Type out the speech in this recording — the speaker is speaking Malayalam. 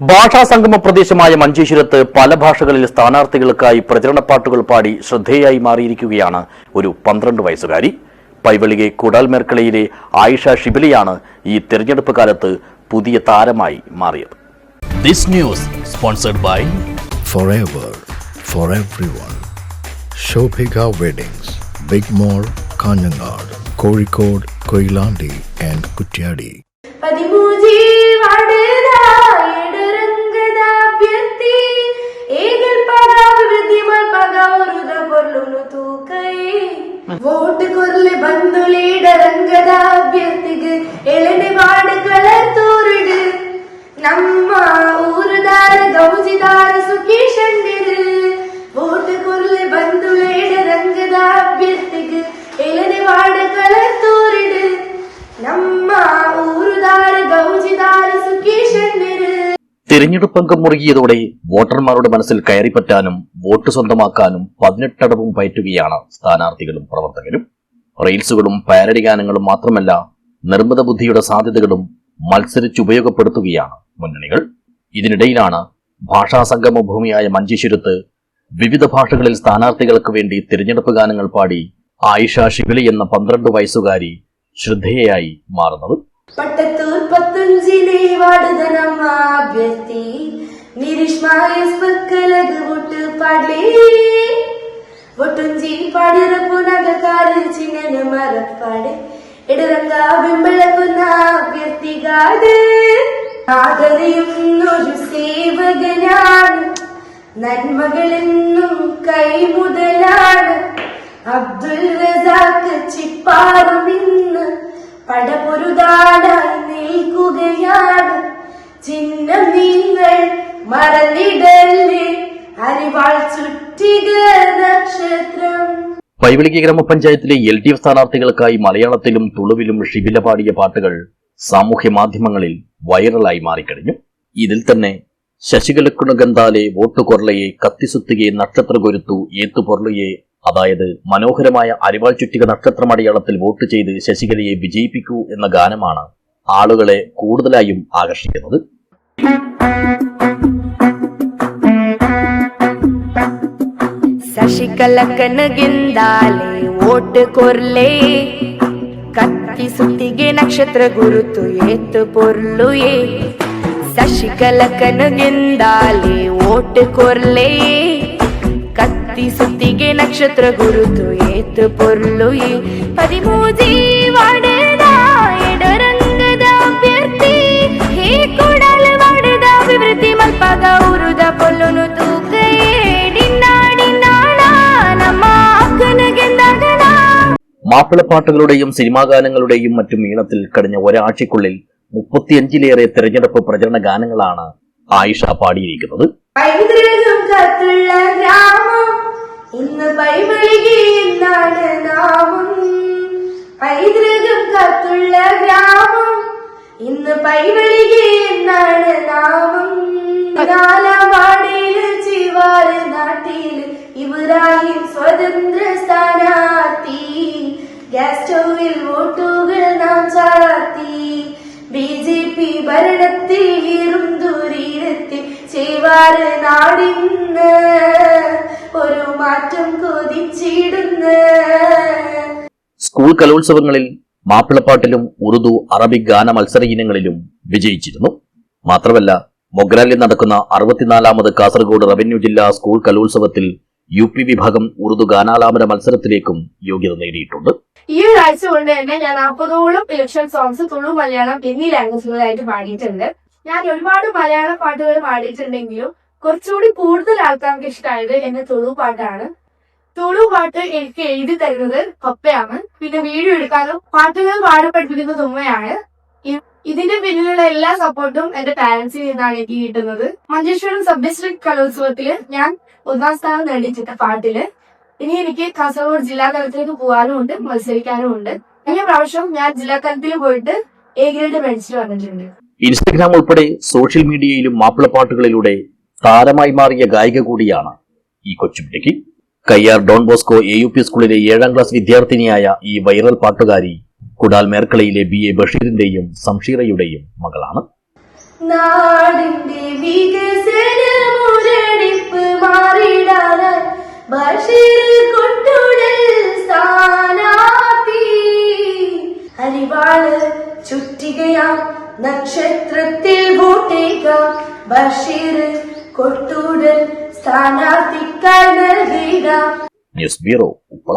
ഭാഷാ സംഗമ പ്രദേശമായ മഞ്ചേശ്വരത്ത് പല ഭാഷകളിൽ സ്ഥാനാർത്ഥികൾക്കായി പ്രചരണ പാട്ടുകൾ പാടി ശ്രദ്ധേയായി മാറിയിരിക്കുകയാണ് ഒരു പന്ത്രണ്ട് വയസ്സുകാരി പൈവളികെ കുടാൽമേർക്കളയിലെ ആയിഷ ഷിബിലിയാണ് ഈ തെരഞ്ഞെടുപ്പ് കാലത്ത് പുതിയ താരമായി മാറിയത് this news sponsored by forever for everyone. Shobhika Weddings, Big Mall, Kanjangad, Kozhikode, Koilandi and Kutyadi. പതിമൂജി തിരഞ്ഞെടുപ്പ് അംഗം മുറുകിയതോടെ വോട്ടർമാരുടെ മനസ്സിൽ കയറിപ്പറ്റാനും വോട്ട് സ്വന്തമാക്കാനും പതിനെട്ടടവും പയറ്റുകയാണ് സ്ഥാനാർത്ഥികളും പ്രവർത്തകരും. റെയിൽസുകളും പാരഡി ഗാനങ്ങളും മാത്രമല്ല നിർമ്മിത ബുദ്ധിയുടെ സാധ്യതകളും മത്സരിച്ചുപയോഗപ്പെടുത്തുകയാണ് മുന്നണികൾ. ഇതിനിടയിലാണ് ഭാഷാ സംഗമ ഭൂമിയായ മഞ്ചേശ്വരത്ത് വിവിധ ഭാഷകളിൽ സ്ഥാനാർത്ഥികൾക്ക് വേണ്ടി തിരഞ്ഞെടുപ്പ് ഗാനങ്ങൾ പാടി ആയിഷ ഷിബിളി എന്ന പന്ത്രണ്ട് വയസ്സുകാരി ശ്രദ്ധേയയായി മാറുന്നത്. ಪಟ್ಟತ್ತೂರ್ ಪತ್ತುಂಜಿಲಿ ವಾಡದ ನಮ್ಮ ಅಭ್ಯರ್ಥಿ ನಿರೀಶ್ಮಾ ಎಸ್ ಪಕ್ಕಲದು ಒಟ್ಟು ಪಾಡ್ಲಿ ಒಟ್ಟುಂಜಿ ಪಾಡಿರ ಪುನಗ ಕಾರು ಚಿನ್ನ ಮರಪಾಡೆ ഇടരങ്ക വെമ്പളക്കുന്ന അഭ്യർത്ഥികാത് ആദരയുന്നൊരു സേവകനാണ് നന്മകളെന്നും കൈമുതലാണ് അബ്ദുൽ റസാക്ക് ചിപ്പാറും ഇന്ന് പടപൊരുതാടായി നിൽക്കുകയാണ്. ചിഹ്നം നിങ്ങൾ മറന്നിടല്ലേ. അരിവാൾ ചുറ്റിക നക്ഷത്രം. പൈവിളിക ഗ്രാമപഞ്ചായത്തിലെ എൽ ഡി എഫ് സ്ഥാനാർത്ഥികൾക്കായി മലയാളത്തിലും തുളുവിലും ഷിബില പാടിയ പാട്ടുകൾ സാമൂഹ്യ മാധ്യമങ്ങളിൽ വൈറലായി മാറിക്കഴിഞ്ഞു. ഇതിൽ തന്നെ ശശികലക്കുണ ഗന്ധാലെ വോട്ട് കൊർലയെ കത്തിസുത്തുകയെ നക്ഷത്ര കൊരുത്തു ഏത്തു പൊർലയെ അതായത് മനോഹരമായ അരിവാൾ ചുറ്റിക നക്ഷത്രമടയാളത്തിൽ വോട്ട് ചെയ്ത് ശശികലയെ വിജയിപ്പിക്കൂ എന്ന ഗാനമാണ് ആളുകളെ കൂടുതലായും ആകർഷിക്കുന്നത് ಶಶಿಕಲಕನಗಿಂದಾಲೆ ಓಟ್ ಕೊರ್ಲೆ ಕತ್ತಿ ಸುತ್ತಿಗೆ ನಕ್ಷತ್ರ ಗುರುತು ಏತು ಪೊರ್ಲು ಏ ಶಶಿಕಲಕನಗಿಂದಾಲೆ ಓಟ್ ಕೊರ್ಲೆ ಕತ್ತಿ ಸುತ್ತಿಗೆ ನಕ್ಷತ್ರ ಗುರುತು ಏತು ಪೊರ್ಲು ಏ ಪದಿಮೂಜಿ ವಾಡದ ಎಡರಂಗದ ಅಭ್ಯರ್ಥಿ ಹೇ ಕೊಡಲ ವಾಡದ ಅಭಿವೃದ್ಧಿ ಮಲ್ಪಗ ಉರುದ ಪೊಲ್ಲುನು ತೂಕ ഏടിനാടിനാടാ നമ്മ അക്കനകെന്തകനാ മാപ്പിളപ്പാട്ടുകളുടെയും സിനിമാ ഗാനങ്ങളുടെയും മറ്റും ഈണത്തിൽ കഴിഞ്ഞ ഒരാഴ്ചക്കുള്ളിൽ മുപ്പത്തിയഞ്ചിലേറെ തെരഞ്ഞെടുപ്പ് പ്രചരണ ഗാനങ്ങളാണ് ആയിഷ പാടിയിരിക്കുന്നത്. ഇന്ന് പൈവളികെ എന്നാണ് നാമം സ്വതന്ത്ര സ്ഥാനാർത്ഥി ഗ്യാസ് സ്റ്റൗവിൽ വോട്ടുകൾ നാം ചാർത്തി. ബി ജെ പി ഭരണത്തിൽ ഇരുന്തുരീരത്തിൽ ചേവാറ് നാടിന്ന് ഒരു മാറ്റം കൊതിച്ചിടുന്ന. സ്കൂൾ കലോത്സവങ്ങളിൽ മാപ്പിളപ്പാട്ടിലും ഉറുദു അറബിക് ഗാന മത്സര ഇനങ്ങളിലും വിജയിച്ചിരുന്നു. മാത്രമല്ല മൊഗ്രാലിൽ നടക്കുന്ന അറുപത്തിനാലാമത് കാസർഗോഡ് റവന്യൂ ജില്ലാ സ്കൂൾ കലോത്സവത്തിൽ യു പി വിഭാഗം ഉറുദു ഗാനാലാപന മത്സരത്തിലേക്കും യോഗ്യത നേടിയിട്ടുണ്ട്. ഈ ഒരാഴ്ച കൊണ്ട് തന്നെ ഞാൻ നാൽപ്പതോളം ഇലക്ഷൻ സോങ്സ് തുളു മലയാളം എന്നീ ലാംഗ്വേജുകളായിട്ട് പാടിയിട്ടുണ്ട്. ഞാൻ ഒരുപാട് മലയാള പാട്ടുകൾ പാടിയിട്ടുണ്ടെങ്കിലും കുറച്ചുകൂടി കൂടുതൽ ആൾക്കാർക്ക് ഇഷ്ടമായത് എന്റെ തുളു പാട്ടാണ്. തുളു പാട്ട് എനിക്ക് എഴുതി തരുന്നത് കൊപ്പയാണ് പിന്നെ വീഡിയോ എടുക്കാനും പാട്ടുകൾ പാടപ്പെടുപ്പിക്കുന്നത് ഉമ്മയാണ്. ഇതിന്റെ പിന്നിലുള്ള എല്ലാ സപ്പോർട്ടും എന്റെ പാരന്റ്സിൽ നിന്നാണ് എനിക്ക് കിട്ടുന്നത്. മഞ്ചേശ്വരം സബ് ഡിസ്ട്രിക്ട് കലോത്സവത്തിൽ ഞാൻ ഒന്നാം സ്ഥാനം നേടിച്ചിട്ട പാട്ടിൽ. ഇനി എനിക്ക് കാസർഗോഡ് ജില്ലാ തലത്തിലേക്ക് പോകാനും ഉണ്ട് മത്സരിക്കാനും ഉണ്ട് കഴിഞ്ഞ പ്രാവശ്യം ഞാൻ ജില്ലാ തലത്തിൽ പോയിട്ട് എ ഗ്രേഡ് മേടിച്ചിട്ട് വന്നിട്ടുണ്ട്. ഇൻസ്റ്റഗ്രാം ഉൾപ്പെടെ സോഷ്യൽ മീഡിയയിലും മാപ്പിളപ്പാട്ടുകളിലൂടെ താരമായി മാറിയ ഗായിക കൂടിയാണ് ഈ കൊച്ചുപിടിക്ക് Kayyar Don Bosco A U P സ്കൂളിലെ ഏഴാം ക്ലാസ് വിദ്യാർത്ഥിനിയായ ഈ വൈറൽ പാട്ടുകാരി കുടാൽ മേർക്കളയിലെ ബി എ ബഷീറിന്റെയും സംഷീറയുടെയും മകളാണ്. നാടിന്റെ വികസന മുരടി നക്ഷത്രത്തിൽ വോട്ടേക ബഷീർ കൊട്ടൂടൻ സ്ഥാനാർത്ഥിക്കാൻ നൽകിയിടാം ന്യൂസ് ബ്യൂറോ ഉപ്പള.